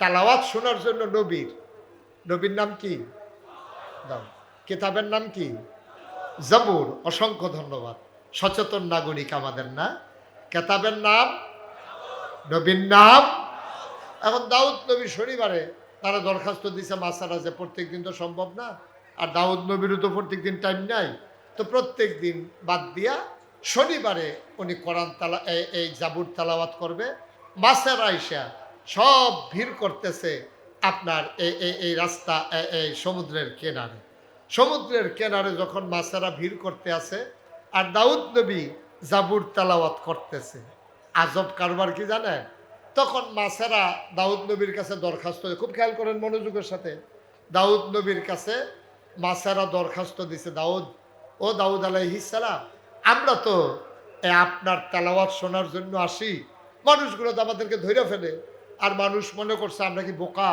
তালাওয়াত শোনার জন্য নবীর। নবীর নাম কি? কিতাবের নাম কি? জাবুর। অসংখ্য ধন্যবাদ। সচেতন নাগরিক আমাদের না? কেতাবের নাম? নবীর নাম? এখন দাউদ নবী শনিবারে তারা দরখাস্ত দিছে মাসারা যে প্রত্যেক দিন তো সম্ভব না। আর দাউদ নবীরও তো প্রত্যেক দিন টাইম নাই। তো প্রত্যেক দিন বাদ দিয়া শনিবারে উনি কোরআন তালা এই জাবুর তালাওয়াত করবে। মাসের আইসা সব ভিড় করতেছে আপনার এই, এই- রাস্তা এই- সমুদ্রের কেনারে। সমুদ্রের কেনারে যখন মাছেরা ভিড় করতে আসে, আর দাউদ নবী জাবুর তালাওয়াত করতেছে। আজব কারবার কি জানেন? তখন মাছেরা দাউদ নবীর কাছে দরখাস্ত খুব খেয়াল করেন মনোযোগের সাথে। দাউদ নবীর কাছে মাছেরা দরখাস্ত দিছে, দাউদ, ও দাউদ আলাইহিসালাম আমরা তো আপনার তালাওয়াত শোনার জন্য আসি। মানুষগুলো তো আমাদেরকে ধরে ফেলে। আর মানুষ মনে করছে, আমরা কি বোকা?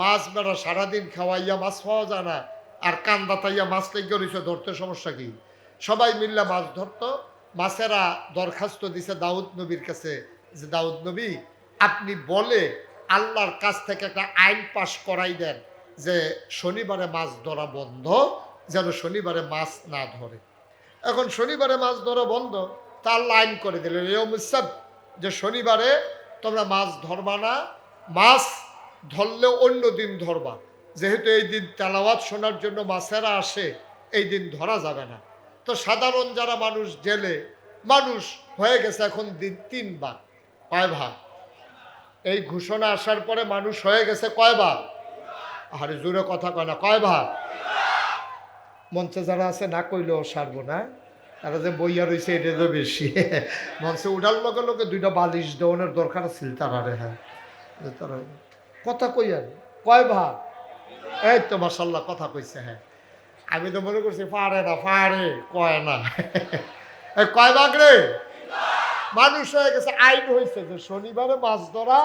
মাছ বেড়া সারাদিন খাওয়াইয়া মাছ পাওয়া যায় না? আর কান দাতাইয়া মাছ লেগে রয়েছে ধরতে সমস্যা কি? সবাই মিললে মাছ ধরতো। মাছেরা দরখাস্ত দিছে দাউদ নবীর কাছে যে, দাউদ নবী, আপনি বলে আল্লাহর কাছ থেকে একটা আইন পাশ করাই দেন যে, শনিবারে মাছ ধরা বন্ধ, যেন শনিবারে মাছ না ধরে। এখন শনিবারে মাছ ধরা বন্ধ তার লাইন করে দিলেন। যে শনিবারে তোমরা মাছ ধরবা না। মাছ ধরলেও অন্য দিন ধরবা। যেহেতু এই দিন তেলাওয়াত শোনার জন্য মাছেরা আসে, এই দিন ধরা যাবে না। তো সাধারণ যারা মানুষ জেলে, মানুষ হয়ে গেছে এখন দিন তিন ভাগ কয় ভাগ? এই ঘোষণা আসার পরে মানুষ হয়ে গেছে কয় ভাগ? আরে জোরে কথা কয় না, কয় ভাগ? মঞ্চে যারা আছে না কইলেও সারবো না। তারা যে বইয়া রয়েছে এটা তো বেশি। মঞ্চে উঠার লগে লগে দুইটা বালিশ দেওয়ানোর দরকার ছিল তারা রে হ্যাঁ তারা কথা কই আর? কয় ভাগ এই তো মাসাল্লাহ কথা কইছে হ্যাঁ। আমি তো মনে করছি পারে না পারে কয় না। কয় ভাগ রে? মানুষ হয়ে গেছে, আইন হয়েছে যে শনিবারে মাছ ধরা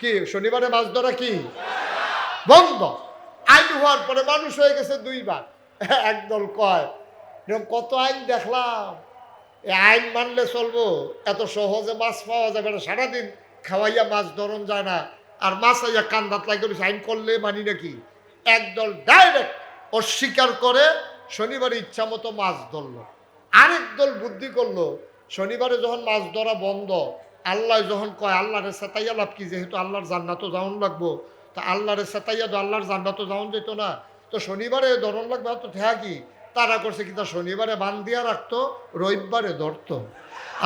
কি? শনিবারে মাছ ধরা কি? বন্ধ। আইন হওয়ার পরে মানুষ হয়ে গেছে দুইবার একদল কয় এরকম কত আইন দেখলাম। এ আইন মানলে চলবো, এত সহজে মাছ পাওয়া যাবে না, সারাদিন খাওয়াইয়া মাছ ধরন যায় না, আর মাছ আইয়া কান্দাত লাগে আইন করলে মানি নাকি? একদল ডাইরেক্ট অস্বীকার করে শনিবারে ইচ্ছা মতো মাছ ধরলো। আরেক দল বুদ্ধি করল, শনিবারে যখন মাছ ধরা বন্ধ, আল্লাহ যখন কয়, আল্লাহরে সেতাইয়া লাভ কি? যেহেতু আল্লাহর জান্নাতও যাওন লাগবো, তা আল্লাহরে সেতাইয়া তো আল্লাহর জান্নাতও যাওন যেত না। তো শনিবারে ধরন লাগবে তো ঠেয়া কি? তারা করছে কি তা শনিবারে বান দিয়া রাখতো রবিবারে ধরতো।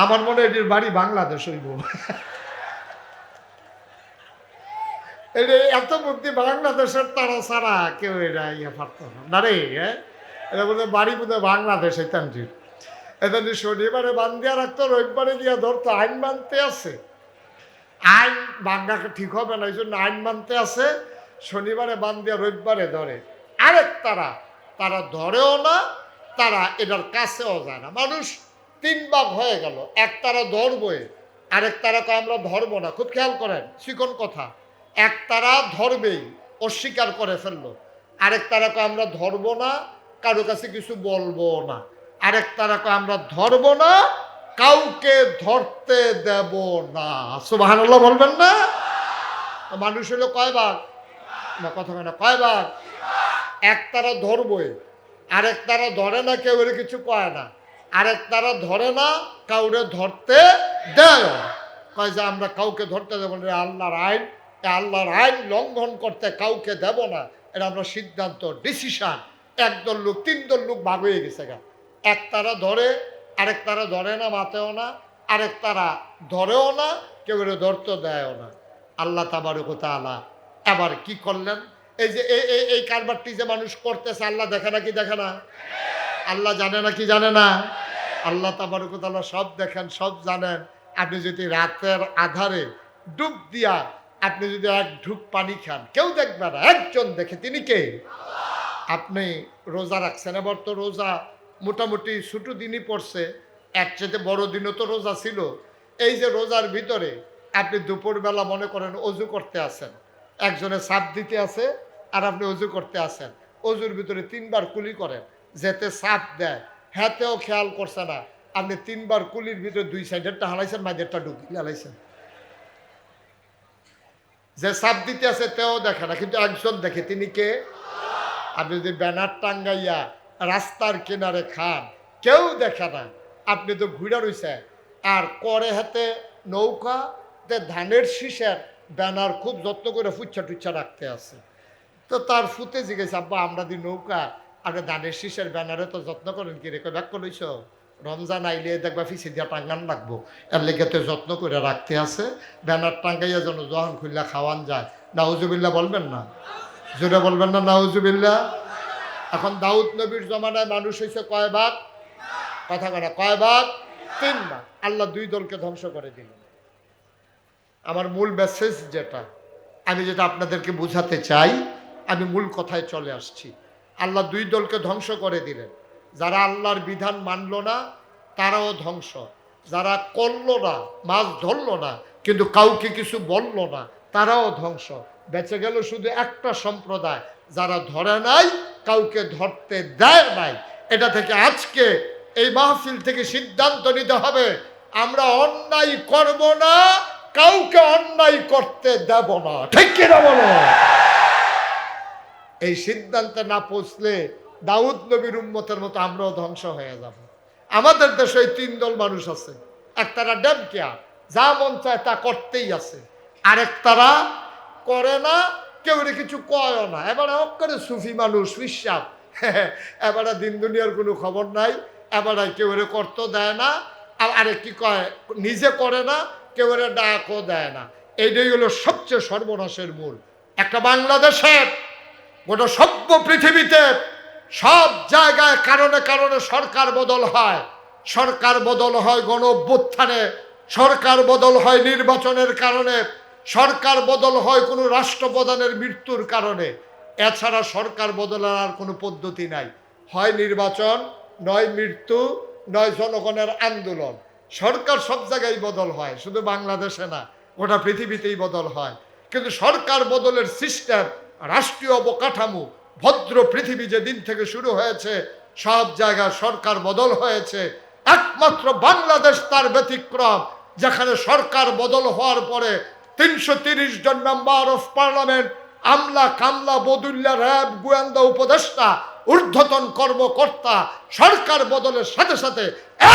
আমার মনে হয় এটির বাড়ি বাংলাদেশ হইব। এত বুদ্ধি বাংলাদেশের তারা ছাড়া কেউ এটা ইয়ে পারত না। রে এটা বলে বাড়ি বোধহয় বাংলাদেশ এতানটির এটা যে শনিবারে বান দিয়া রাখতো রবিবারে গিয়া ধরতো, আইন মানতে আছে। আইন বাংলাকে ঠিক হবে না এই জন্য আইন মানতে আছে শনিবারে বান দিয়া রবিবারে ধরে। আরেক তারা তারা ধরেও না, তারা এটার কাছেও যায় না। মানুষ তিন ভাগ হয়ে গেল। এক তারা ধরবই, আরেক তারা আমরা ধরবো না। খুব খেয়াল করেন, চিকন কথা। এক তারা ধরবেই অস্বীকার করে ফেলল। আরেক তারা কয়, আমরা ধরবো না, কারও কাছে কিছু বলব না। আরেক তারা কয়, আমরা ধরবো না, কাউকে ধরতে দেব না। সুবহানাল্লাহ বলবেন না? মানুষ হলো কয় ভাগ কথা কয় ভাগ এক তারা ধরবই। আরেক তারা ধরে না, কেউ কিছু কয় না। আরেক তারা ধরে না, কাউরে ধরতে দেয়। কয় যে, আমরা কাউকে ধরতে দেবো না আল্লাহর আইন। আল্লাহর আইন লঙ্ঘন করতে কাউকে দেব না। এটা আমরা সিদ্ধান্ত ডিসিশন একদল লোক তিন দল লোক ভাগ হয়ে গেছে গা। এক তারা ধরে, আরেক তারা ধরে না, মাতেও না। আরেক তারা ধরেও না, কেউ ধরতে দেয়ও না। আল্লাহ তাবারক তাআলা এবার কি করলেন? এই যে, এই এই কারবারটি যে মানুষ করতেছে, আল্লাহ দেখে না কি দেখে না? আল্লাহ জানে না কি জানে না? আল্লাহ তাবারকতাল্লাহ সব দেখেন, সব জানেন। আপনি যদি রাতের আধারে ডুব দিয়া আপনি যদি এক ঢুক পানি খান, কেউ দেখবে না। একজন দেখে, তিনি কে? আপনি রোজা রাখছেন, এবার তো রোজা মোটামুটি ছোটো দিনই পড়ছে এক চেয়ে বড় দিনও তো রোজা ছিল। এই যে রোজার ভিতরে আপনি দুপুরবেলা মনে করেন অজু করতে আসেন, একজনে সাপ দিতে আছে আর আপনি অজু করতে আসেন অজুর ভিতরে তিনবার কুলি করেন, যেতে সাপ দেয়। হ্যাতেও খেয়াল করছে না। আপনি তিনবার কুলির ভিতরে দুই সাইডেরটা হালাইছেন মাঝেরটা ঢুকি হালাইছেন। যে চাপ দিতে আছে, তেও দেখে না, কিন্তু একজন দেখে, তিনি কে? আপনি যদি ব্যানার টাঙ্গাইয়া রাস্তার কিনারে খান, কেউ দেখে না। আপনি তো ঘুরে রইছে। আর করে হাতে নৌকা ধানের শীষের ব্যানার খুব যত্ন করে ফুচ্ছা টুচ্ছা রাখতে আছে। তো তার ফুতে জিজ্ঞেস, আব্বা, আমরা দি নৌকা, আগে ধানের শীষের ব্যানারে তো যত্ন করেন কি রে? ব্যাক করেছ রমজান আইলে দেখবা ফিসি দিয়া টাঙ্গান লাগবো। এর লেগে তো যত্ন করে রাখতে আছে। ব্যানার টাঙ্গাইয়া যেন যখন খুললা খাওয়ান যায়। নাউজুবিল্লা বলবেন না? জোরে বলবেন না নাউজুবিল্লা এখন দাউদ নবীর জমানায় মানুষ হয়েছে কয় ভাগ? কথা কথা কয় ভাগ? তিন ভাগ। আল্লাহ দুই দলকে ধ্বংস করে দিলেন আমার মূল মেসেজ যেটা, আমি যেটা আপনাদেরকে বোঝাতে চাই আমি মূল কথায় চলে আসছি। আল্লাহ দুই দলকে ধ্বংস করে দিলেন। যারা আল্লাহর বিধান মানল না, তারাও ধ্বংস। যারা করল না, মাছ ধরলো না, কিন্তু কাউকে কিছু বলল না, তারাও ধ্বংস। বেঁচে গেল শুধু একটা সম্প্রদায়। যারা ধরে নাই, কাউকে ধরতে দেয় নাই। এটা থেকে আজকে এই মাহফিল থেকে সিদ্ধান্ত নিতে হবে, আমরা অন্যায় করব না, কাউকে অন্যায় করতে দেব না। ঠিক কিনা বলো? এই সিদ্ধান্তে না পৌঁছলে দাউদ নবীর উম্মতের মতো আমরাও ধ্বংস হয়ে যাব। আমাদের দেশে এই তিন দল মানুষ আছে। একতারা ডেমকিয়া যা মন চায় তা করতেই আছে। আরেক তারা করে না, কেউ কিছু কয়ও না। এবারে অক্ষরে সুফি মানুষ, বিশ্বাস। এবারে দিন দুনিয়ার কোনো খবর নাই। এবারে কেউ রে করতে দেয় না। আর আরে কি কয়, নিজে করে না, কেউ রে ডাকও দেয় না। এইটাই হলো সবচেয়ে সর্বনাশের মূল। একটা বাংলাদেশের গোটা সভ্য পৃথিবীতে সব জায়গায় কারণে কারণে সরকার বদল হয়। সরকার বদল হয় গণ অভ্যুত্থানে সরকার বদল হয় নির্বাচনের কারণে, সরকার বদল হয় কোনো রাষ্ট্রপ্রধানের মৃত্যুর কারণে। এছাড়া সরকার বদলের আর কোনো পদ্ধতি নাই। হয় নির্বাচন, নয় মৃত্যু, নয় জনগণের আন্দোলন। সরকার সব জায়গায় বদল হয়, শুধু বাংলাদেশে না, গোটা পৃথিবীতেই বদল হয়। কিন্তু সরকার বদলের সিস্টেম রাষ্ট্রীয় অবকাঠামো, ভদ্র পৃথিবী যেদিন থেকে শুরু হয়েছে, সব জায়গায় সরকার বদল হয়েছে। একমাত্র বাংলাদেশ তার ব্যতিক্রম, যেখানে সরকার বদল হওয়ার পরে তিনশো তিরিশ জন মেম্বার অফ পার্লামেন্ট আমলা কামলা বদুল্লা র্যাব গোয়েন্দা উপদেষ্টা, ঊর্ধ্বতন কর্মকর্তা, সরকার বদলের সাথে সাথে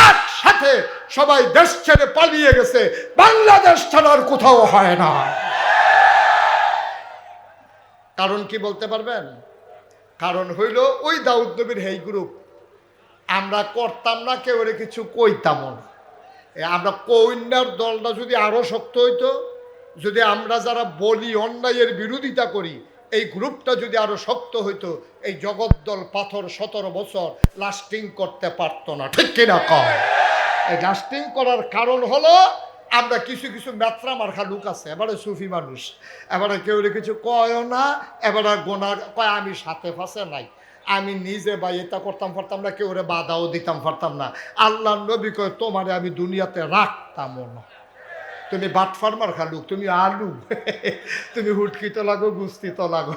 একসাথে সবাই দেশ ছেড়ে পালিয়ে গেছে। বাংলাদেশ ছাড়ার কোথাও হয় না। কারণ কি বলতে পারবেন? কারণ হইল ওই দাউদ নবীর হেই গ্রুপ। আমরা করতাম না, কেউ কিছু কইতাম না। আমরা কন্যার দলটা যদি আরও শক্ত হইতো, যদি আমরা যারা বলি অন্যায়ের বিরোধিতা করি, এই গ্রুপটা যদি আরও শক্ত হইতো, এই জগদ্দল পাথর সতেরো বছর লাস্টিং করতে পারতো না। ঠিক কিনা কয়? এই লাস্টিং করার কারণ হলো আমরা কিছু কিছু ম্যাত্রা মার্খা লোক আছে, এবারে সুফি মানুষ। এবারে কেউ কিছু কয়ও না, এবারে গোনা কয়, আমি সাথে ফাঁসে নাই। আমি নিজে বা এটা করতাম পারতাম না, কেউ রে বাধাও দিতাম পারতাম না। আল্লাহ নবী কয়, তোমারে আমি দুনিয়াতে রাখতামও না। তুমি বাটফার মার খালু তুমি আলু। তুমি হুটকি তো লাগো গুস্তি তো লাগো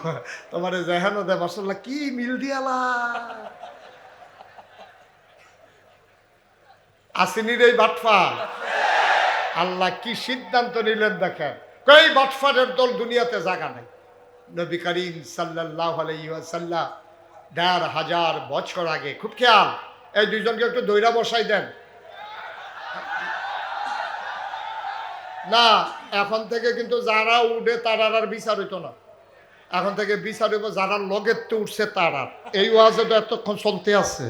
তোমার জেহানো দে মাসাল্লাহ কি মিল দিয়ালা আসিনির এই বাটফার আল্লাহ কি সিদ্ধান্ত নিলেন দেখেন? কই, বাটফারের দল দুনিয়াতে জাগা নাই। নবী করিম সাল্লাহ আলাইসাল্লাম দেড় হাজার বছর আগে, খুব খেয়াল, এই দুইজনকে একটু দৈরা বসাই দেন। না, এখন থেকে কিন্তু যারা উঠে তারার আর বিচার হইতো না। এখন থেকে বিচার হইব যারা লগের তো উঠছে তারার। এই ওয়াজে তো এতক্ষণ চলতে আছে।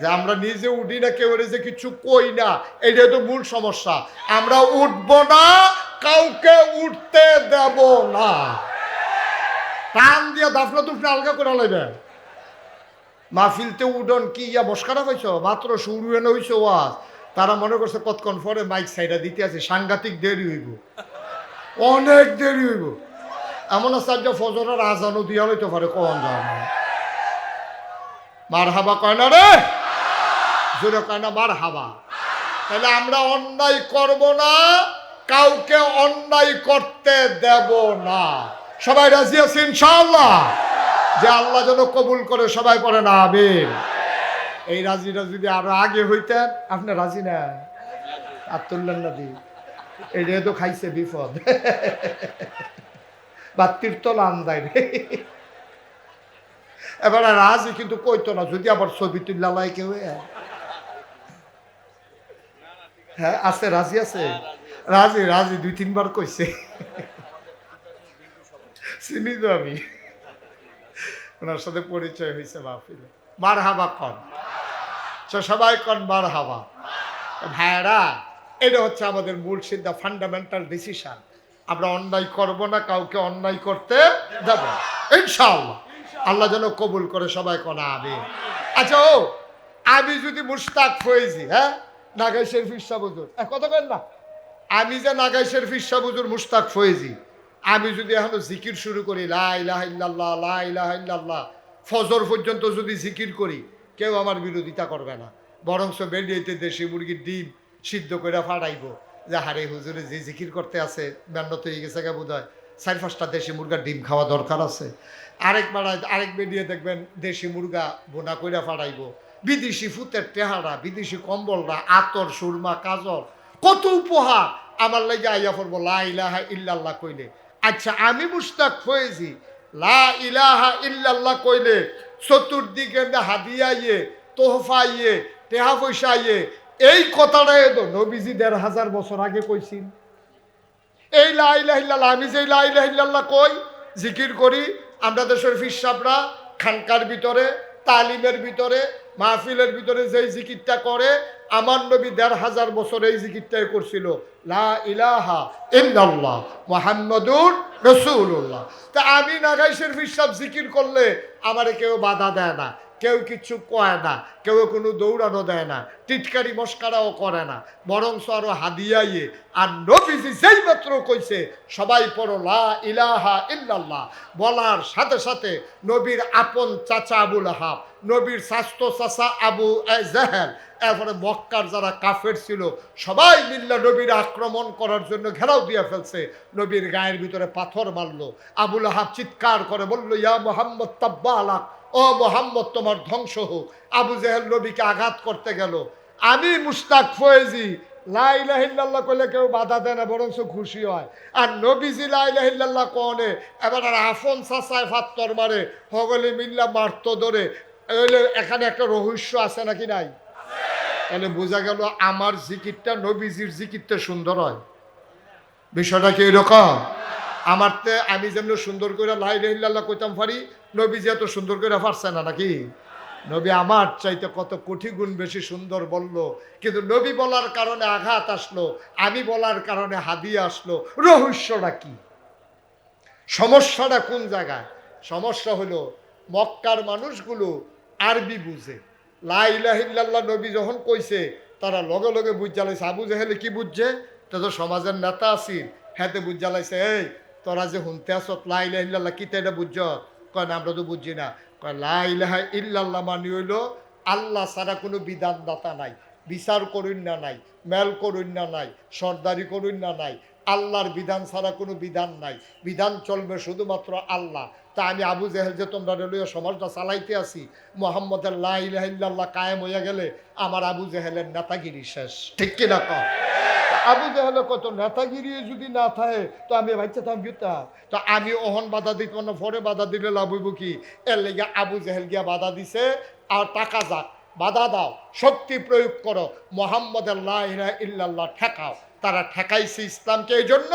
যে আমরা নিজে উঠি না, কেউ যে কিছু কই না এটা তো মূল সমস্যা। আমরা উঠবো না, কাউকে উঠতে দেব না। টান দিয়ে দাফনা দুফনা আলগা করে লাগবে। মাহফিলতে উডন কি ইয়া বসকারা পাইছ? মাত্র শুরু এনে হইছে ওয়াজ। তারা মনে করছে, কতক্ষণ পরে মাইক সাইডা দিতে আছে, সাংঘাতিক দেরি হইব। অনেক দেরি হইব। এমন আছে যে ফজরের আজানও দিয়া হইতে পারে কখন যায় মার হাবা কয় না রে? জোরে কয় না মার হাবা তাহলে আমরা অন্যায় করব না, কাউকে অন্যায় করতে দেব না। সবাই রাজি আছে ইনশাআল্লাহ? যে আল্লাহ যেন কবুল করে, সবাই পড়ে না আমিন। এই রাজিটা যদি আরও আগে হইতেন আপনি রাজি না? আর তুললেন না দি এটা তো খাইছে বিপদ। বা তলা আন্দায় রে। এবার রাজি কিন্তু কইতো না, যদি আবার ছবি তুললা কেউ হ্যাঁ আছে রাজি আছে? রাজি রাজি দুই তিনবার কইছে। চিনি তো আমি। ওনার সাথে পরিচয় হয়েছে মাহফিলে। মার হাবা কন সবাই কন মার হাবা ভাইরা এটা হচ্ছে আমাদের মূল সিদ্ধা ফান্ডামেন্টাল ডিসিশন আমরা অন্যায় করব না কাউকে অন্যায় করতে দেব। ইনশাআল্লাহ। আল্লাহ যেন কবুল করে সবাই কনা আমি আচ্ছা ও আমি যদি মুস্তাক ফয়েজি হ্যাঁ? নাগাই শরীফ শাহ বুজুর। কথা কেন না। আমি যে নাগাই শরীফ শাহ বুজুর মুস্তাক ফয়েজি। আমি যদি এখন জিকির শুরু করি, লা ইলাহা ইল্লাল্লাহ, লা ইলাহা ইল্লাল্লাহ, ফজর পর্যন্ত যদি জিকির করি, কেউ আমার বিরোধিতা করবে না। বরংস বেরিয়েতে দেশি মুরগির ডিম সিদ্ধ করে ফাটাইব। যে হারে হুজুরে যে জিকির করতে আছে ব্যান্ডত হয়ে গেছে গে বোধ হয় চার পাঁচটা দেশি মুরগার ডিম খাওয়া দরকার আছে। আরেক বেড়ায়, আরেক বেরিয়ে দেখবেন দেশি মুরগা বোনা কইরা ফাটাইব। বিদেশি ফুতের টেহারা, বিদেশি কম্বলরা, আতর, সুরমা, কাজল, কত উপহার। আমার লাগে আইয়া পড়ব, লা ইলাহা ইল্লাল্লাহ কইলে। আচ্ছা আমি মুস্তাক ফয়েজি, লা ইলাহা ইল্লাল্লাহ কইলে, চতুর্দিকে হাদিয়া ইয়ে তোহফা ইয়ে টেহা পয়সা ইয়ে এই কথাটাই তো নবীজি দেড় হাজার বছর আগে কইছিল এই লাইলাহিল্লাহ আমি যে লাইলাহিল্লাহ কই, জিকির করি, আমরা দেশের ফিসাবরা খানকার ভিতরে তালিমের ভিতরে, মাহফিলের ভিতরে যেই জিকিরটা করে, আমার নবী দেড় হাজার বছর এই জিকিরটাই করছিল। লা ইলাহা ইল্লাল্লাহ মোহাম্মদুর রসুল্লাহ তা আমি নাগাইশের বিশ্বাস জিকির করলে আমারে কেউ বাধা দেয় না। কেউ কিছু কয় না, কেউ কোনো দৌড়ানো দেয় না, টিটকারি মস্কারাও করে না। বরং আরও হাদিয়াইয়ে। আর নবীজি যেই মাত্র কইছে, সবাই পড়ো, লা ইলাহা ইল্লাল্লাহ। বলার সাথে সাথে নবীর আপন চাচা আবুল আহাব, নবীর স্বাস্থ্য চাচা আবু জাহেল, এরপরে মক্কার যারা কাফের ছিল, সবাই মিল্লা নবীর আক্রমণ করার জন্য ঘেরাও দিয়ে ফেলছে। নবীর গায়ের ভিতরে পাথর মারলো। আবুল হাব চিৎকার করে বলল, ইয়া মোহাম্মদ তাব্বা আলাক ও মোহাম্মদ, তোমার ধ্বংস হোক। আবু জেহেল নবীকে আঘাত করতে গেল। আমি মুস্তাক ফয়েজি লাইলাহিল্লাহ করলে কেউ বাধা দেয় না, বরঞ্চ খুশি হয়। আর নবীজি লাইলাহিল্লাহ কনে, এবার আর আফন সাসায় ফাত্তর মারে, হগলে মিল্লা মারত ধরে। এখানে একটা রহস্য আছে নাকি নাই? তাহলে বোঝা গেল আমার জিকিরটা নবীজির জিকিরটা সুন্দর হয়। বিষয়টা কি এরকম? আমার তে আমি যেমন সুন্দর করে লাই রহিল্লাহ কইতাম পারি নবীজি এত সুন্দর করে পারছে না নাকি? নবী আমার চাইতে কত কোটি গুণ বেশি সুন্দর বলল। কিন্তু নবী বলার কারণে আঘাত আসলো, আমি বলার কারণে হাদিয়া আসলো। রহস্যটা কি? সমস্যাটা কোন জায়গায়? সমস্যা হলো মক্কার মানুষগুলো আরবি বুঝে। লাইলাহিল্লাহ নবী যখন কইছে, তারা লগে লগে বুঝ জ্বালাইছে আবু জাহেলে কি বুঝছে? তো সমাজের নেতা আসিল হ্যাঁ বুঝ জ্বালাইছে এই, তোরা যে শুনতে আসত লাইলাহিল্লাহ কি তাই এটা বুঝছ? কয় আমরা তো বুঝছি না। কয় ইল্লাল্লাহ মানে হইল আল্লাহ ছাড়া কোনো বিধানদাতা নাই, বিচার করুন না নাই, মেল করুন না নাই, সর্দারি করুন না নাই, আল্লাহর বিধান ছাড়া কোনো বিধান নাই। বিধান চলবে শুধুমাত্র আল্লাহ। তা আমি আবু জেহেল যে তোমরা রেলওয়ে সমাজটা চালাইতে আসি মোহাম্মদের লাইল্লাহ কায়েম হইয়া গেলে আমার আবু জেহেলের নেতাগিরি শেষ। ঠিক কিনা কম আবু জেহেলে কত নেতাগিরি যদি না থাকে, তো আমি বাচ্চা থাম গীতা তো। আমি ওহন বাধা দিত না, পরে বাধা দিলে লাভ হইব কি? এর লেগে আবু জেহেল গিয়া বাধা দিছে, আর টাকা যাক বাধা দাও, শক্তি প্রয়োগ করো মোহাম্মদ ইল্লাল্লাহ ঠেকাও। তারা ঠেকাইছে ইসলামকে এই জন্য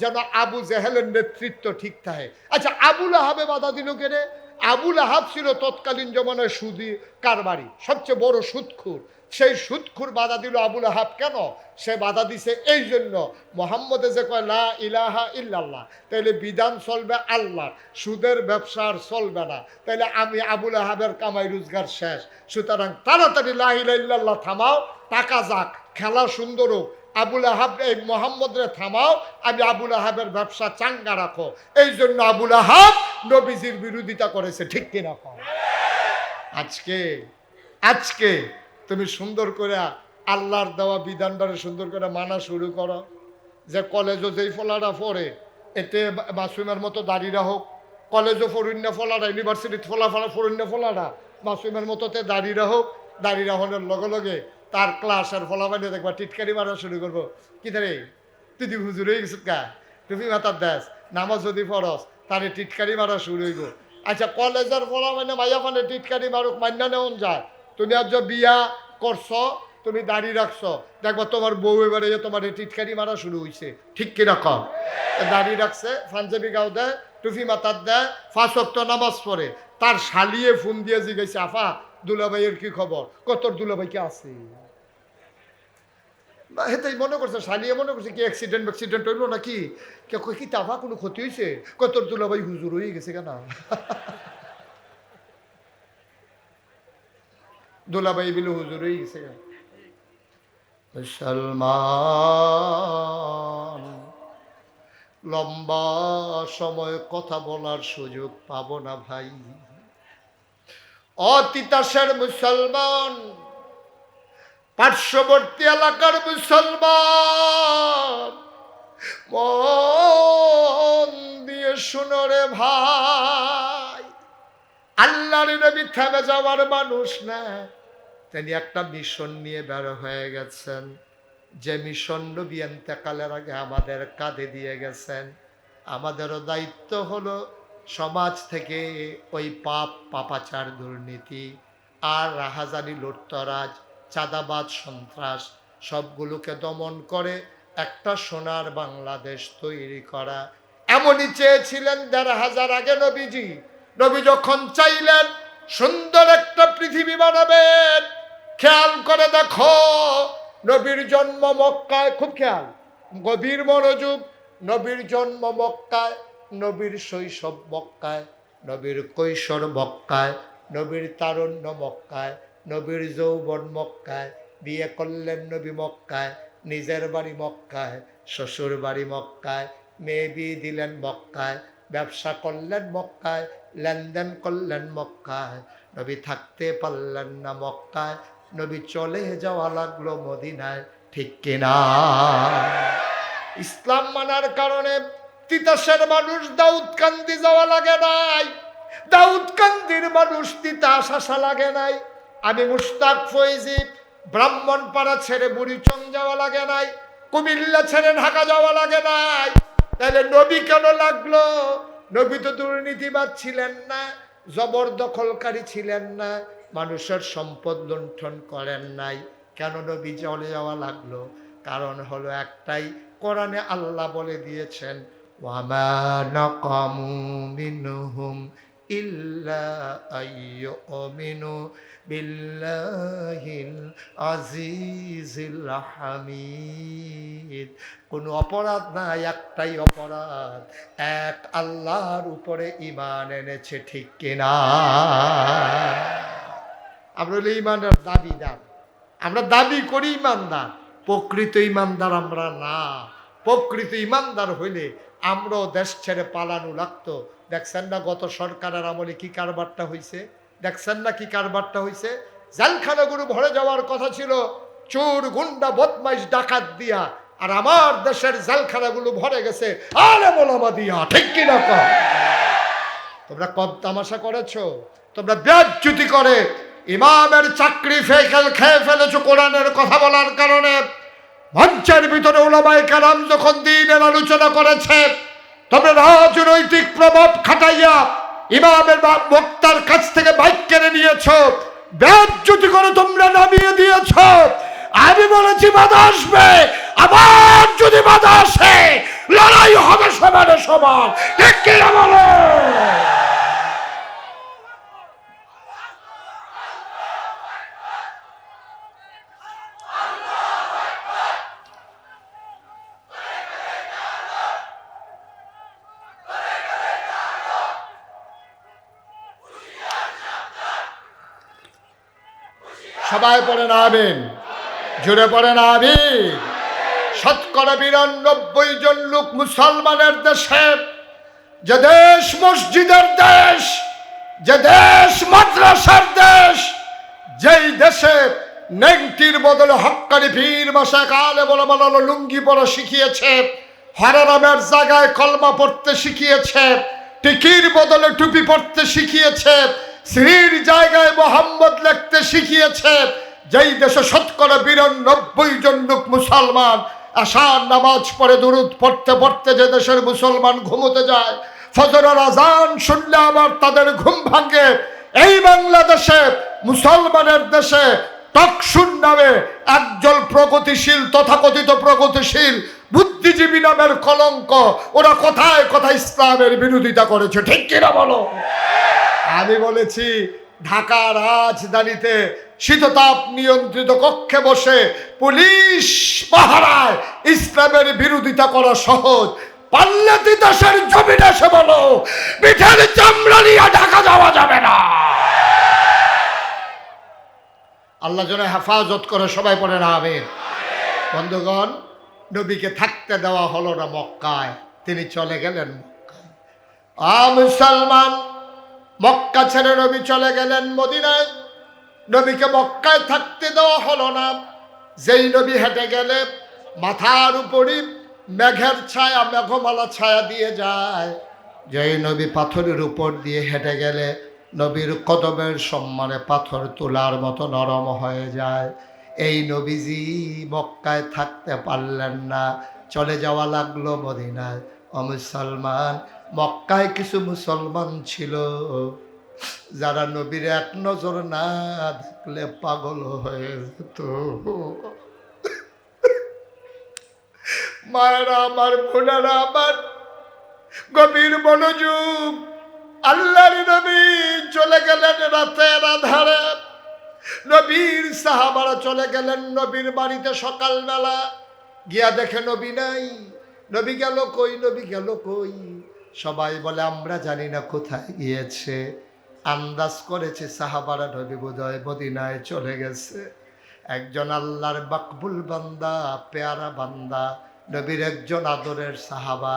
যেন আবু জেহেলের নেতৃত্ব ঠিক থাকে। আচ্ছা আবুল আহাবে বাধা দিল কেনে আবুল আহাব ছিল তৎকালীন জমানায় সুদি কারবারি, সবচেয়ে বড় সুদখুর। সেই সুদখুর বাধা দিল আবুল আহাব কেন? সে বাধা দিছে এই জন্য মোহাম্মদে যে কয়, লা ইলাহা ইল্লাল্লাহ তাইলে বিধান চলবে আল্লাহ সুদের ব্যবসা আর চলবে না। তাইলে আমি আবুল আহাবের কামাই রোজগার শেষ। সুতরাং তাড়াতাড়ি লা ইলাহা ইল্লাল্লাহ থামাও, টাকা যাক, খেলা সুন্দর হোক, আবুল আহাব এই মোহাম্মদরে থামাও, আমি আবুল আহাবের ব্যবসা চাঙ্গা রাখো। এই জন্য আবুল আহাব নবীজির বিরোধিতা করেছে, ঠিক কিনা আজকে আজকে তুমি সুন্দর করে আল্লাহর দেওয়া বিধানটারে সুন্দর করে মানা শুরু করো। যে কলেজও যেই ফলাটা পড়ে, এতে মাসুমের মতো দাঁড়িয়ে হোক, কলেজও ফরুন্যা ফলাটা ইউনিভার্সিটির ফলা ফলা ফরুন্যা ফলাটা মাসুমের মতোতে দাঁড়িয়ে হোক দাঁড়িয়ে রাহনের লগে লগে তার ক্লাসের ফলাফানি দেখবা, টিটকারি মারা শুরু করব। কি রে? তুই হুজুর হয়ে গেছিস কা? টুপি মাথার দেশ, নামাজ যদি ফরস তারে টিটকারি মারা শুরু হইব। আচ্ছা কলেজের বলা মানে মাইয়া মানে টিটকারি মারুক মান্যা নেওয়া যায়। তুমি আজ বিয়া করছ, তুমি দাঁড়িয়ে রাখছো, দেখবা তোমার বউ এবারে তোমার টিটকারি মারা শুরু হয়েছে ঠিক কীরকম দাঁড়িয়ে রাখছে, পাঞ্জাবি গাও দেয় টুফি মাতার দেয় ফাঁস অক্ট নামাজ পড়ে। তার শালিয়ে ফোন দিয়ে জিজ্ঞেস, আফা, দুলাভাইয়ের কি খবর? কত দুলাভাই কি আছে? হেতাই মনে করছে, শালিয়ে মনে করছে, কি অ্যাক্সিডেন্ট অ্যাক্সিডেন্ট হইল নাকি? কে কি তাফা কোনো ক্ষতি হয়েছে কত দুলাভাই হুজুর হয়ে গেছে কেন? দুলাভাই বিলে হুজুর হয়ে গেছে লম্বা সময় কথা বলার সুযোগ পাব না ভাই। অতিতাসের মুসলমান, পার্শ্ববর্তী এলাকার মুসলমান, মন দিয়ে শুনো রে ভাই। আল্লাহর নবী থেমে যাওয়ার মানুষ না। তিনি একটা মিশন নিয়ে বের হয়ে গেছেন। যে মিশন নবী এতেকালের আগে আমাদের কাঁধে দিয়ে গেছেন। আমাদেরও দায়িত্ব হলো সমাজ থেকে ওই পাপ, পাপাচার দুর্নীতি আর রাহাজানি, লুটতরাজ, চাঁদাবাজ, সন্ত্রাস সবগুলোকে দমন করে একটা সোনার বাংলাদেশ তৈরি করা। এমনই চেয়েছিলেন দেড় হাজার আগে নবীজি। নবী যখন চাইলেন, সুন্দর একটা পৃথিবী বানাবেন। খেয়াল করে দেখো, নবীর জন্ম মক্কায়, খুব খেয়াল, গভীর মনোযোগ, নবীর জন্ম মক্কায়, নবীর শৈশব মক্কায়, নবীর কৈশোর মক্কায়, নবীর তারুণ্য মক্কায়, নবীর যৌবন মক্কায়, বিয়ে করলেন নবী মক্কায়, নিজের বাড়ি মক্কায় শ্বশুর বাড়ি মক্কায়, মেয়ে বিয়ে দিলেন মক্কায়, ব্যবসা করলেন মক্কায় লেনদেন করলেন মক্কায়। নবী থাকতে পারলেন না মক্কায়। নবী চলে যাওয়া লাগল মদিনায়। ঠিক কিনা? ইসলাম মানার কারণে তিতাসের মানুষ দাউদ কান্দি যাওয়া লাগে নাই। দাউদ কান্দির মানুষ তিতাস আসা লাগে নাই। আমি মুস্তাক ফৈজি, ব্রাহ্মণপাড়া ছেড়ে বুড়িচং যাওয়া লাগে নাই। কুমিল্লা ছেড়ে ঢাকা যাওয়া লাগে নাই। তাহলে নবী কেন লাগল? নবী তো দুর্নীতিবাদ ছিলেন না জবরদখলকারী ছিলেন না, মানুষের সম্পদ লুণ্ঠন করেন নাই। কেন নবী জলে যাওয়া লাগল? কারণ হলো একটাই, কোরআনে আল্লাহ বলে দিয়েছেন, ওয়ামা নাকামু মিনহুম ইল্লা আইয়ুমিনু বিল্লাহিল আজিজিল হামিদ। কোনো অপরাধ নাই, একটাই অপরাধ। এক আল্লাহর উপরে ইমান এনেছে, ঠিক কিনা? আমরা হলো ইমানের দাবিদার। আমরা দাবি করি ইমানদার প্রকৃত ইমানদার আমরা না। প্রকৃত ইমানদার হইলে আমরাও দেশ ছেড়ে পালানো লাগতো। দেখছেন না গত সরকারের আমলে কি কারবারটা হয়েছে দেখছেন না কি কারবারটা হয়েছে জেলখানাগুলো ভরে যাওয়ার কথা ছিল, চোর, গুন্ডা, বদমাইশ, ডাকাত দিয়া। আর আমার দেশের জেলখানাগুলো ভরে গেছে আরে বলামা দিয়া, ঠিক কিনা? তোমরা কম তামাশা করেছ? তোমরা ব্যাজ্যুতি করে, ইমামের চাকরি ফেকেল, খেয়ে ফেলেছো কোরআনের কথা বলার কারণে। মঞ্চের ভিতরে ওলামাই কালাম যখন দিনের আলোচনা করেছে তবে রাজনৈতিক প্রভাব খাটাইয়া ইমামের বক্তার কাছ থেকে বাইক কেড়ে নিয়েছ। যদি করে তোমরা নামিয়ে দিয়েছ। আমি বলেছি, বাধা আসবে। আবার যদি বাধা আসে, লড়াই হবে সমানে সমান। সবাই পড়ে না আবেন জুড়ে পড়ে না আবির শতকরা বিরানব্বই জন লোক মুসলমানের দেশে, যে দেশ মসজিদের দেশ, যে দেশ মাদ্রাসার দেশ, যেই দেশে নেংটির বদলে হক্কারি ভিড় মাসে কালে বলে বলানো লুঙ্গি পরা শিখিয়েছে, হরারামের জায়গায় কলমা পড়তে শিখিয়েছে, টিকির বদলে টুপি পড়তে শিখিয়েছে শ্রীর জায়গায় মোহাম্মদ লিখতে শিখিয়েছে, যেই দেশে শতকরা বিরানব্বই জন লোক মুসলমান, আশার নামাজ পড়ে, দুরুদ পড়তে পড়তে যে দেশের মুসলমান ঘুমোতে যায়, ফজরের আজান শুনলে আবার তাদের ঘুম ভাঙে। এই বাংলাদেশে, মুসলমানের দেশে টকসুন নামে একজন প্রগতিশীল, তথাকথিত প্রগতিশীল, বুদ্ধিজীবী নামের কলঙ্ক, ওরা কোথায় কোথায় ইসলামের বিরোধিতা করেছে। ঠিক কিনা বলো? আমি বলেছি, ঢাকা রাজধানীতে শীততাপ নিয়ন্ত্রিত কক্ষে বসে পুলিশ পাহারায় ইসলামের বিরোধিতা করা সহজ। পাল্লে তিতাসের জমিনে এসে বলো পিঠের চামড়া নিয়ে ঢাকা যাওয়া যাবে না। আল্লাহ যেন হেফাজত করে, সবাই পড়ে না আমিন। বন্ধুগণ, নবীকে থাকতে দেওয়া হলো না মক্কায়, তিনি চলে গেলেন মক্কায়। আ মুসলমান মক্কা ছেড়ে নবী চলে গেলেন মদিনায়। নবীকে মক্কায় থাকতে দেওয়া হলো না। যেই নবী হেঁটে গেলে মাথার উপরই মেঘের ছায়া, মেঘমালা ছায়া দিয়ে যায়। যেই নবী পাথরের উপর দিয়ে হেঁটে গেলে নবীর কদমের সম্মানে পাথর তোলার মতো নরম হয়ে যায়। এই নবীজি মক্কায় থাকতে পারলেন না, চলে যাওয়া লাগল মদিনায়। ও মুসলমান মক্কায় কিছু মুসলমান ছিল। যারা নবীর এক নজর না দেখলে পাগল হয়ে যেত। মায়েরা আমার, বোনেরা আমার, গভীর মনোযোগ, আল্লাহর নবী চলে গেলেন রাতের আধারে। নবীর সাহাবারা চলে গেলেন নবীর বাড়িতে সকালবেলা। গিয়া দেখে নবী নাই। নবী গেল কই, নবী গেল কই? সবাই বলে, আমরা জানি না কোথায় গিয়েছে। আন্দাজ করেছে, সাহাবারা নবী বোধহয় মদিনায় চলে গেছে। একজন আল্লাহর বাকবুল বান্দা, পেয়ারা বান্দা, নবীর একজন আদরের সাহাবা,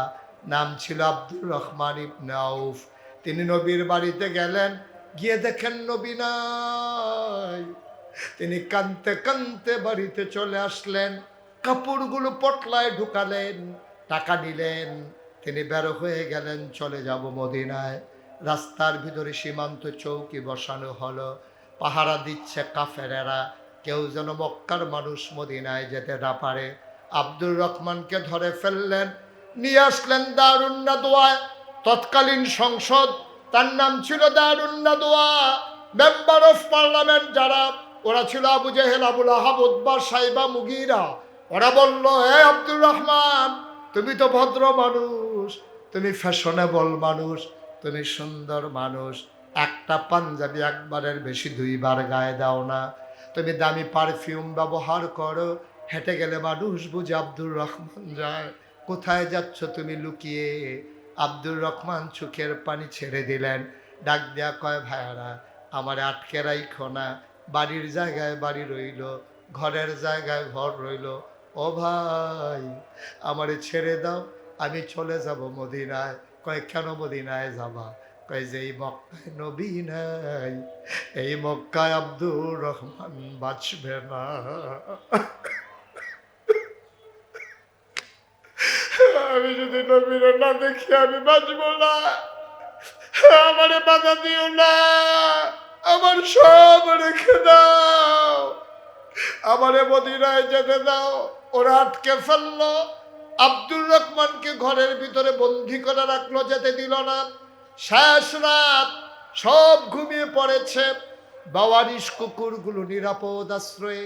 নাম ছিল আব্দুর রহমান ইবনে আউফ। তিনি নবীর বাড়িতে গেলেন, গিয়ে দেখেন নবী নাই। তিনি কানতে কানতে বাড়িতে চলে আসলেন, কাপড়গুলো পটলায় ঢুকালেন, টাকা নিলেন। তিনি বের হয়ে গেলেন, চলে যাব মদিনায়। রাস্তার ভিতরে সীমান্ত চৌকি বসানো হলো। পাহারা দিচ্ছে কাফেরেরা, কেউ যেন মক্কার মানুষ মদিনায় যেতে না পারে। আব্দুর রহমানকে ধরে ফেললেন, নিয়ে আসলেন দারুন্না দোয়ায় তৎকালীন সংসদ, তার নাম ছিল দারুন্না দোয়া মেম্বার অফ পার্লামেন্ট যারা, ওরা ছিল আবু জেহেল, আবুল আহাব উদ্বা সাইবা, মুগিরা। ওরা বলল, হে আব্দুর রহমান, তুমি তো ভদ্র মানুষ। তুমি ফ্যাশনেবল মানুষ তুমি সুন্দর মানুষ। একটা পাঞ্জাবি একবারের বেশি দুইবার গায়ে দাও না। তুমি দামি পারফিউম ব্যবহার করো, হেঁটে গেলে মানুষ বুঝে আব্দুর রহমান যায়। কোথায় যাচ্ছ তুমি লুকিয়ে? আব্দুর রহমান চোখের পানি ছেড়ে দিলেন। ডাক দেয়া কয়, ভাইয়ারা, আমার আটকে রাইখো না। বাড়ির জায়গায় বাড়ি রইল, ঘরের জায়গায় ঘর রইল। ও ভাই, আমারে ছেড়ে দাও। আমি চলে যাব মদিনায়, কয়, কেন মদিনায় যাবা? কয় যে, এই মক্কায় নবী নাই, এই মক্কায় আব্দুর রহমান বাঁচবে না। আমি যদি নবীর না দেখি, আমি বাঁচব না। আমারে বাধা দিও না। আমার সব রেখে দাও। আমারে মদিনায় যেতে দাও। ওরা আটকে ফেলল। আব্দুর রহমানকে ঘরের ভিতরে বন্দি করে রাখল, যেতে দিল না। শেষ রাত সব ঘুমিয়ে পড়েছে। বাওয়ারিশ কুকুরগুলো নিরাপদ আশ্রয়ে,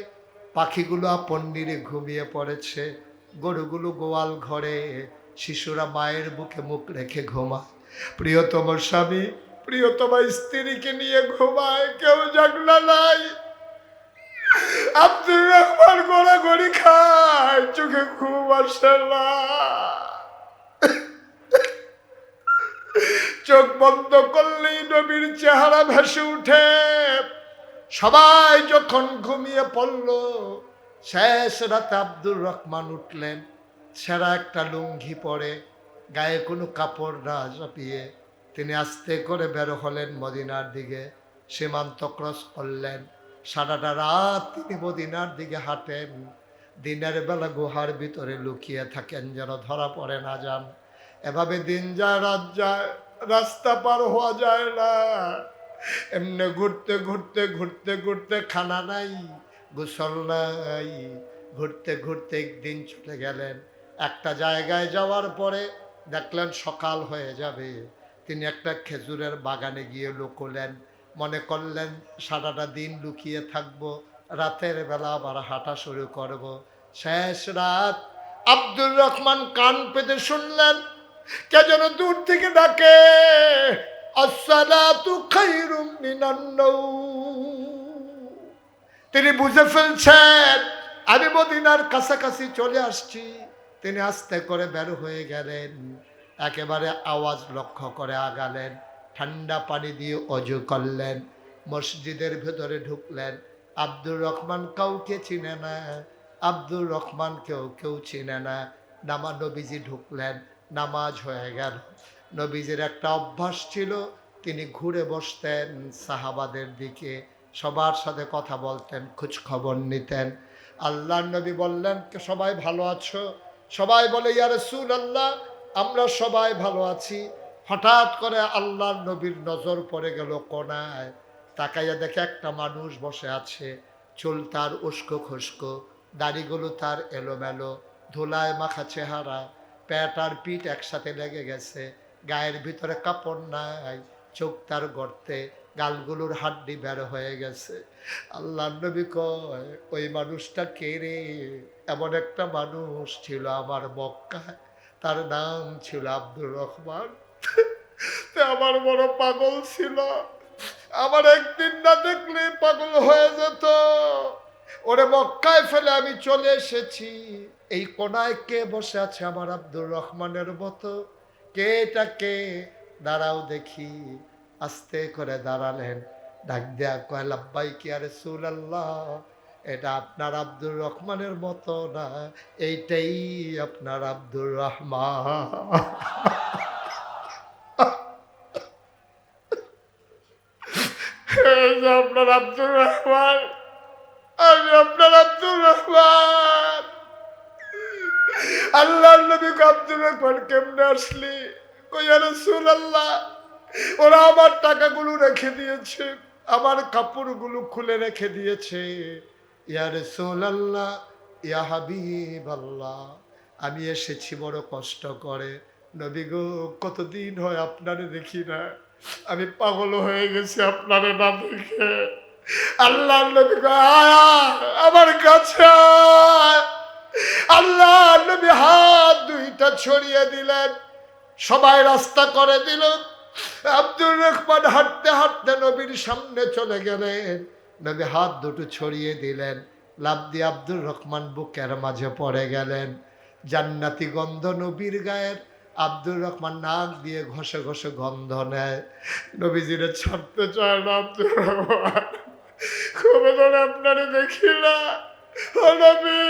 পাখিগুলো আপন নিরে ঘুমিয়ে পড়েছে। গরুগুলো গোয়াল ঘরে, শিশুরা মায়ের বুকে মুখ রেখে ঘুমায়। প্রিয়তম স্বামী, প্রিয়তমা স্ত্রীকে নিয়ে ঘুমায়, কেউ জাগলা নাই। আব্দুর রহমান গড়াগড়ি খায় চোখে ঘুম আসে চোখ বন্ধ করলেই নবীর চেহারা ভেসে উঠে। সবাই যখন ঘুমিয়ে পড়ল, শেষ রাতে আব্দুর রহমান উঠলেন ছেঁড়া একটা লুঙ্গি পরে, গায়ে কোনো কাপড় না চাপিয়ে তিনি আস্তে করে বের হলেন মদিনার দিকে, সীমান্ত ক্রস করলেন। সারাটা রাত তিনি মদিনার দিকে হাঁটেন। দিনের বেলা গুহার ভিতরে লুকিয়ে থাকেন যেন ধরা পড়ে না যান। এভাবে দিন যায়, রাত যায়, রাস্তা পার হওয়া যায় না। এমনি ঘুরতে ঘুরতে ঘুরতে ঘুরতে খানা নাই, গোসল নাই। ঘুরতে ঘুরতে একদিন চলে গেলেন। একটা জায়গায় যাওয়ার পরে দেখলেন সকাল হয়ে যাবে। তিনি একটা খেজুরের বাগানে গিয়ে লুকোলেন। মনে করলেন, সারাটা দিন লুকিয়ে থাকব, রাতের বেলা আবার হাঁটা শুরু করব। শেষ রাত, আব্দুর রহমান কান পেতে শুনলেন, কে যেন দূর থেকে ডাকে তিনি বুঝে ফেলছেন, আমি মদিনার কাছাকাছি চলে আসছি। তিনি আস্তে করে বের হয়ে গেলেন, একেবারে আওয়াজ লক্ষ্য করে আগালেন। ঠান্ডা পানি দিয়ে অজু করলেন, মসজিদের ভেতরে ঢুকলেন। আব্দুর রহমান কাউকে চিনে না, আব্দুর রহমান কেউ কেউ চিনে না। নামা নবীজি ঢুকলেন, নামাজ হয়ে গেল। নবীজির একটা অভ্যাস ছিল, তিনি ঘুরে বসতেন সাহাবাদের দিকে, সবার সাথে কথা বলতেন খোঁজ খবর নিতেন। আল্লাহ নবী বললেন, "কে সবাই ভালো আছো? সবাই বলে ইয়ার সুল আল্লাহ আমরা সবাই ভালো আছি। হঠাৎ করে আল্লাহ নবীর নজর পড়ে গেল কোনায়। তাকাইয়া দেখে একটা মানুষ বসে আছে। চুল তার উস্কো খুস্কো, দাড়িগুলো তার এলোমেলো, ধুলায় মাখা চেহারা প্যাট আর পিঠ একসাথে লেগে গেছে। গায়ের ভিতরে কাপড় নাই, চোখ তার গর্তে, গালগুলোর হাড্ডি বের হয়ে গেছে। আল্লাহ নবী কয়, ওই মানুষটা কে রে? এমন একটা মানুষ ছিল আমার মক্কায়। তার নাম ছিল আব্দুর রহমান। আমার বড় পাগল ছিল। আমার একদিন না দেখলে পাগল হয়ে যেত। ওরে মক্কায় ফেলে আমি চলে এসেছি। এই কোনায় কে বসে আছে আমার আব্দুর রহমানের মতো? কে এটা কে? দাঁড়াও দেখি। আস্তে করে দাঁড়ালেন। ডাক দেয়া কয়, লাব্বাই কি আরে সুল আল্লাহ এটা আপনার আব্দুর রহমানের মতো না? এইটাই আপনার আব্দুর রহমান এই যে আপনার আব্দুর রহমান আমি আপনার আব্দুর রহমান আল্লাহ নবী আব্দুর রহমান কেমনে আসলি? রসুল আল্লাহ ওরা আমার টাকাগুলো রেখে দিয়েছে, আমার কাপড়গুলো খুলে রেখে দিয়েছে। ইয়া রসুল আল্লাহ ইয়া হাবিব আল্লাহ আমি এসেছি বড় কষ্ট করে। নবী গো, কতদিন হয় আপনারে দেখি না? আমি পাগল হয়ে গেছি আপনার না দেখে আল্লাহ আমার কাছে আল্লাহ নবী হাত দুইটা ছড়িয়ে দিলেন, সবাই রাস্তা করে দিল। আব্দুর রহমান হাঁটতে হাঁটতে নবীর সামনে চলে গেলেন। নবী হাত দুটো ছড়িয়ে দিলেন লাভ দিয়ে আব্দুর রহমান বুকের মাঝে পড়ে গেলেন। জান্নাতি গন্ধ নবীর গায়ের আব্দুর রহমান নাক দিয়ে ঘষে ঘষে গন্ধ নেয়। নবীজিরে ছাড়তে চায় না আব্দুর রহমান। খুবই ধরে আপনারে দেখি না। নবী,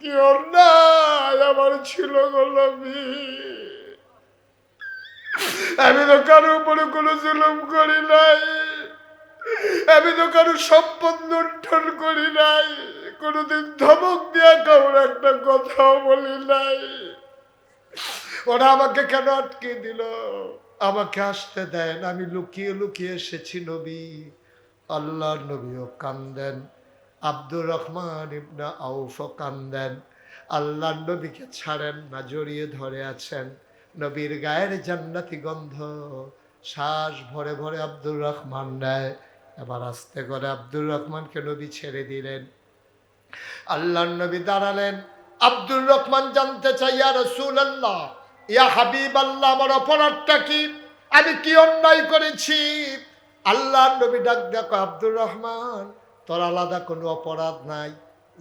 কি অন্যায় আমার ছিল গো নবী। আমি তো কারও উপরে কোনো জুলুম করি নাই। আমি তো কারও সম্পদ লুণ্ঠন করি নাই। কোনোদিন ধমক দিয়া কাউর একটা কথাও বলি নাই। ওরা আমাকে কেন আটকে দিল? আমাকে আসতে দেন। আমি লুকিয়ে লুকিয়ে এসেছি নবী। আল্লাহ নবীও কান্দেন। আব্দুর রহমান ইবনা আউফ কান্দেন। আল্লাহ নবীকে ছাড়েন না, জড়িয়ে ধরে আছেন। নবীর গায়ের জান্নাতি গন্ধ শ্বাস ভরে ভরে আব্দুর রহমান নেয়। এবার আস্তে করে আব্দুর রহমানকে নবী ছেড়ে দিলেন। আল্লাহ নবী দাঁড়ালেন। আব্দুর রহমান জানতে চাই, ইয়া রসুল আল্লাহ ইয়া হাবিব আল্লাহ আমার অপরাধটা কি? আমি কি অন্যায় করেছি? আল্লাহ নবী ডাক দেখো আব্দুর রহমান, তোর আলাদা কোনো অপরাধ নাই।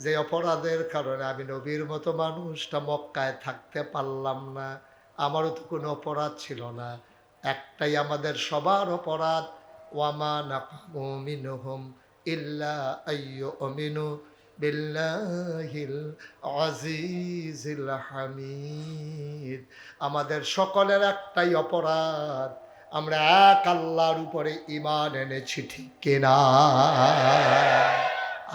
যে অপরাধের কারণে আমি নবীর মতো মানুষটা মক্কায় থাকতে পারলাম না। আমারও তো কোনো অপরাধ ছিল না। একটাই আমাদের সবার অপরাধ, ওয়ামা নাকামু মিনহুম ইল্লা আইয়ু অমিনু বিল্লাহিল আজিজিল হামিদ। আমাদের সকলের একটাই অপরাধ, আমরা এক আল্লাহর উপরে ইমান এনেছি, ঠিক কিনা?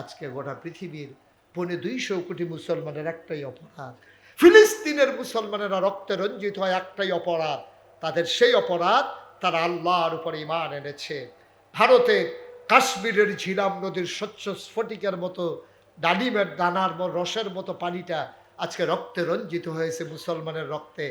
আজকে গোটা পৃথিবীর পৌনে দুইশো কোটি মুসলমানের একটাই অপরাধ। ফিলিস্তিনের মুসলমানেরা রক্তে রঞ্জিত হয়, একটাই অপরাধ। তাদের সেই অপরাধ, তারা আল্লাহর উপরে ইমান এনেছে। ভারতে কাশ্মীরের ঝিলাম নদীর স্বচ্ছ স্ফটিকের মতো ডালিমের দানার রসের মতো পানিটা আজকে রক্তে রঞ্জিত হয়েছে মুসলমানের রক্তে।